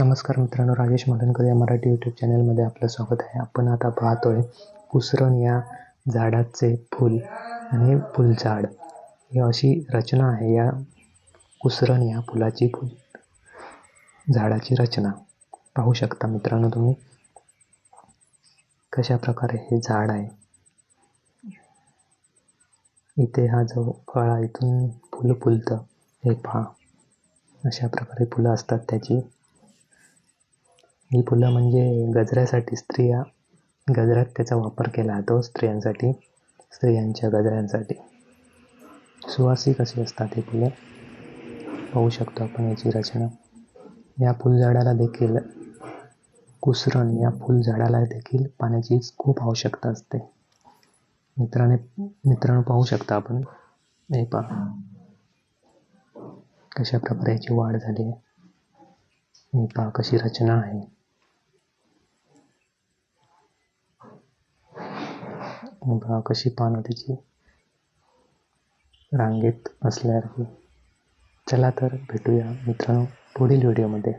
नमस्कार मित्रांनो राजेश मदनकर या मराठी यूट्यूब चॅनलमध्ये आपलं स्वागत आहे. आपण आता पाहतोय कुसरण या झाडाचे फूल आणि फुलझाड. ही अशी रचना आहे या कुसरण या फुलाची फुल झाडाची रचना. पाहू शकता मित्रांनो तुम्ही कशा प्रकारे हे झाड आहे. इथे हा जो फळा इथून फुलं फुलतं. हे पहा. अशा प्रकारे फुलं असतात त्याची. ही फुलं म्हणजे गजऱ्यासाठी स्त्रिया गजऱ्यात त्याचा वापर केला जातो स्त्रियांसाठी स्त्रियांच्या गजऱ्यांसाठी. सुवासिक अशी असतात ही फुलं. पाहू शकतो आपण याची रचना. या फुलझाडाला देखील कुसरण या फुलझाडाला देखील पाण्याची खूप आवश्यकता असते. मित्राने मित्रांनो पाहू शकता आपण. हे पहा. कशा प्रकारे याची वाढ झाली आहे. हे पहा कशी रचना आहे. हे कशी पानं त्याची रांगेत असल्यासारखी चला तर भेटूया मित्रांनो पुढील व्हिडिओमध्ये